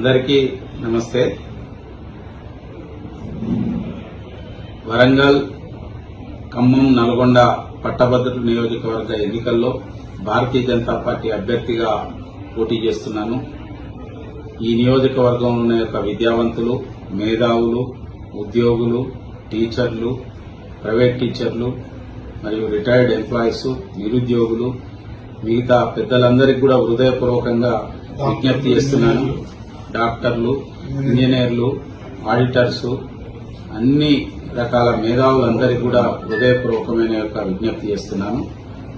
అందరికీ నమస్తే. వరంగల్ ఖమ్మం నల్గొండ పట్టభద్రుల నియోజకవర్గ ఎన్నికల్లో భారతీయ జనతా పార్టీ అభ్యర్థిగా పోటీ చేస్తున్నాను. ఈ నియోజకవర్గంలోని యొక్క విద్యావంతులు మేధావులు ఉద్యోగులు టీచర్లు ప్రైవేట్ టీచర్లు మరియు రిటైర్డ్ ఎంప్లాయీస్ నిరుద్యోగులు మిగతా పెద్దలందరికీ కూడా హృదయపూర్వకంగా విజ్ఞప్తి చేస్తున్నాను. డాక్టర్లు ఇంజనీర్లు ఆడిటర్స్ అన్ని రకాల మేధావులందరికీ కూడా హృదయపూర్వకమైన యొక్క విజ్ఞప్తి చేస్తున్నాను.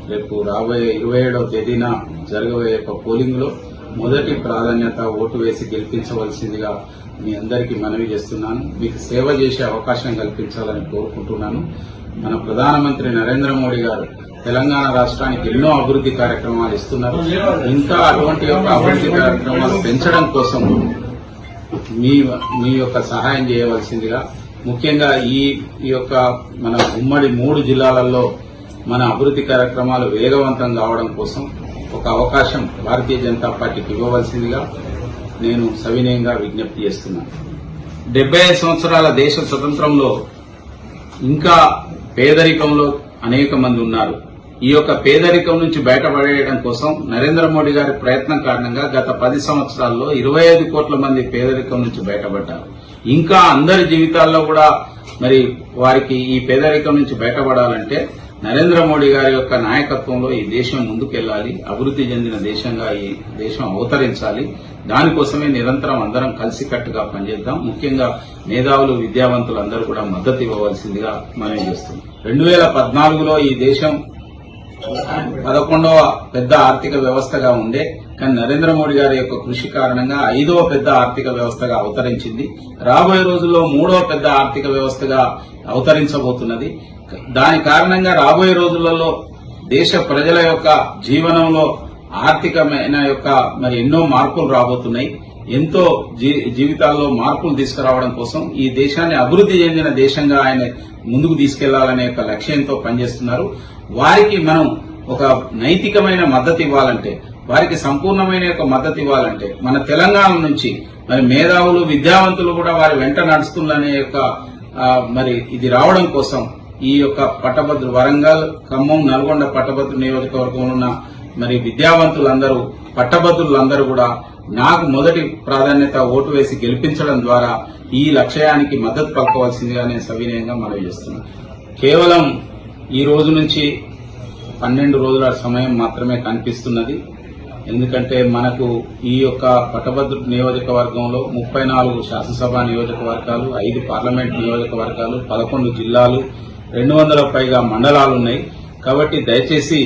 రేపు రాబోయే ఇరవై ఏడవ తేదీన జరగబోయే యొక్క పోలింగ్లో మొదటి ప్రాధాన్యత ఓటు వేసి గెలిపించవలసిందిగా మీ అందరికీ మనవి చేస్తున్నాను. మీకు సేవ చేసే అవకాశం కల్పించాలని కోరుకుంటున్నాను. మన ప్రధానమంత్రి నరేంద్ర మోడీ గారు తెలంగాణ రాష్ట్రానికి ఎన్నో అభివృద్ధి కార్యక్రమాలు ఇస్తున్నారు. ఇంకా అటువంటి యొక్క అభివృద్ధి కార్యక్రమాలు పెంచడం కోసం మీ మీ యొక్క సహాయం చేయవలసిందిగా ముఖ్యంగా ఈ ఈ యొక్క మన ఉమ్మడి మూడు జిల్లాలలో మన అభివృద్ధి కార్యక్రమాలు వేగవంతం కావడం కోసం ఒక అవకాశం భారతీయ జనతా పార్టీకి ఇవ్వవలసిందిగా నేను సవినయంగా విజ్ఞప్తి చేస్తున్నాను. డెబ్బై సంవత్సరాల దేశ స్వతంత్రంలో ఇంకా పేదరికంలో అనేక మంది ఉన్నారు. ఈ యొక్క పేదరికం నుంచి బయటపడేయడం కోసం నరేంద్ర మోడీ గారి ప్రయత్నం కారణంగా గత పది సంవత్సరాల్లో ఇరవై ఐదు కోట్ల మంది పేదరికం నుంచి బయటపడ్డారు. ఇంకా అందరి జీవితాల్లో కూడా మరి వారికి ఈ పేదరికం నుంచి బయటపడాలంటే నరేంద్ర మోడీ గారి యొక్క నాయకత్వంలో ఈ దేశం ముందుకెళ్ళాలి అభివృద్ధి చెందిన దేశంగా ఈ దేశం అవతరించాలి. దానికోసమే నిరంతరం అందరం కలిసికట్టుగా పనిచేద్దాం. ముఖ్యంగా మేధావులు విద్యావంతులు అందరూ కూడా మద్దతు ఇవ్వవలసిందిగా మనం చేస్తున్నాం. రెండు వేల పద్నాలుగులో ఈ దేశం పదకొండవ పెద్ద ఆర్థిక వ్యవస్థగా ఉండే కానీ నరేంద్ర మోడీ గారి యొక్క కృషి కారణంగా ఐదవ పెద్ద ఆర్థిక వ్యవస్థగా అవతరించింది. రాబోయే రోజుల్లో మూడవ పెద్ద ఆర్థిక వ్యవస్థగా అవతరించబోతున్నది. దాని కారణంగా రాబోయే రోజులలో దేశ ప్రజల యొక్క జీవనంలో ఆర్థికమైన యొక్క మరి ఎన్నో మార్పులు రాబోతున్నాయి. ఎంతో జీ- జీవితాల్లో మార్పులు తీసుకురావడం కోసం ఈ దేశాన్ని అభివృద్ధి చెందిన దేశంగా ఆయన ముందుకు తీసుకెళ్ళాలనే యొక్క లక్ష్యంతో పనిచేస్తున్నారు. వారికి మనం ఒక నైతికమైన మద్దతు ఇవ్వాలంటే వారికి సంపూర్ణమైన యొక్క మద్దతు ఇవ్వాలంటే మన తెలంగాణ నుంచి మరి మేధావులు విద్యావంతులు కూడా వారి వెంట నడుస్తుందనే యొక్క మరి ఇది రావడం కోసం ఈ యొక్క పట్టభద్రు వరంగల్ ఖమ్మం నల్గొండ పట్టభద్రు నియోజకవర్గంలో ఉన్న మరి విద్యావంతులందరూ పట్టభద్రులందరూ కూడా నాకు మొదటి ప్రాధాన్యత ఓటు వేసి గెలిపించడం ద్వారా ఈ లక్ష్యానికి మద్దతు పలకవలసిందిగా నేను సవినయంగా మనవి చేస్తున్నాను. కేవలం ఈ రోజు నుంచి పన్నెండు రోజుల సమయం మాత్రమే కనిపిస్తున్నది. ఎందుకంటే మనకు ఈ యొక్క పట్టభద్రు నియోజకవర్గంలో ముప్పై నాలుగు శాసనసభ నియోజకవర్గాలు ఐదు పార్లమెంట్ నియోజకవర్గాలు పదకొండు జిల్లాలు రెండు వందల పైగా మండలాలు ఉన్నాయి. కాబట్టి దయచేసి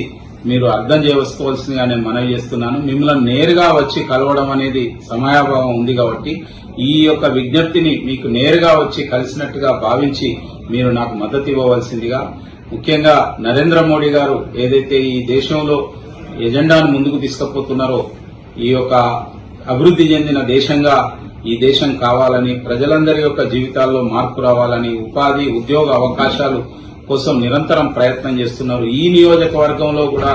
మీరు అర్థం చేసుకోవాల్సిందిగా నేను మనవి చేస్తున్నాను. మిమ్మల్ని నేరుగా వచ్చి కలవడం అనేది సమయాభావం ఉంది కాబట్టి ఈ యొక్క విజ్ఞప్తిని మీకు నేరుగా వచ్చి కలిసినట్టుగా భావించి మీరు నాకు మద్దతు ఇవ్వవలసిందిగా ముఖ్యంగా నరేంద్ర మోడీ గారు ఏదైతే ఈ దేశంలో ఎజెండాను ముందుకు తీసుకుపోతున్నారో ఈ యొక్క అభివృద్ధి చెందిన దేశంగా ఈ దేశం కావాలని ప్రజలందరి యొక్క జీవితాల్లో మార్పు రావాలని ఉపాధి ఉద్యోగ అవకాశాలు కోసం నిరంతరం ప్రయత్నం చేస్తున్నారు. ఈ నియోజకవర్గంలో కూడా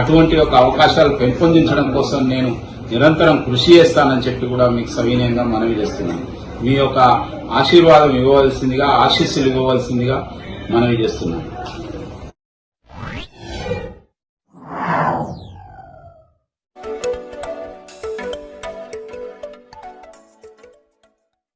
అటువంటి ఒక అవకాశాలు పెంపొందించడం కోసం నేను నిరంతరం కృషి చేస్తానని చెప్పి కూడా మీకు సవినయంగా మనవి చేస్తున్నాను. మీ యొక్క ఆశీర్వాదం ఇవ్వవలసిందిగా ఆశీస్సులు ఇవ్వవలసిందిగా మనవి చేస్తున్నాను